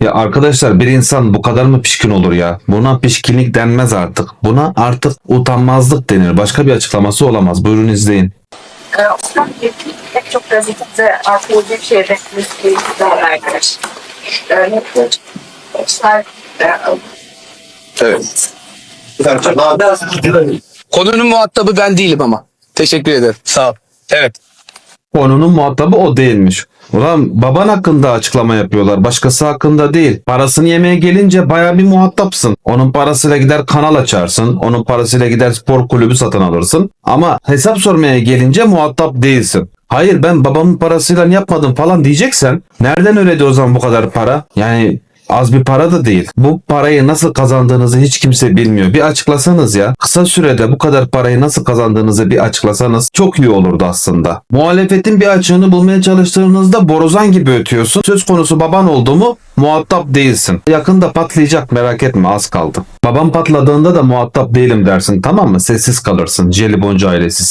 Ya arkadaşlar bir insan bu kadar mı pişkin olur ya? Buna pişkinlik denmez artık. Buna artık utanmazlık denir. Başka bir açıklaması olamaz. Buyurun izleyin. Ee, Osman Bey, pek çok gazetede arkeolojik şeyde müziği e, Evet. Konunun muhatabı ben değilim ama. Teşekkür ederim. Sağ ol. Evet. Konunun muhatabı o değilmiş. Ulan baban hakkında açıklama yapıyorlar. Başkası hakkında değil. Parasını yemeye gelince baya bir muhatapsın. Onun parasıyla gider kanal açarsın. Onun parasıyla gider spor kulübü satın alırsın. Ama hesap sormaya gelince muhatap değilsin. Hayır ben babamın parasıyla yapmadım falan diyeceksen nereden öyle o zaman bu kadar para? Yani az bir para da değil. Bu parayı nasıl kazandığınızı hiç kimse bilmiyor. Bir açıklasanız ya. Kısa sürede bu kadar parayı nasıl kazandığınızı bir açıklasanız çok iyi olurdu aslında. Muhalefetin bir açığını bulmaya çalıştığınızda borazan gibi ötüyorsun. Söz konusu baban oldu mu muhatap değilsin. Yakında patlayacak merak etme az kaldı. Babam patladığında da muhatap değilim dersin tamam mı? Sessiz kalırsın. Jeliboncu ailesi siz.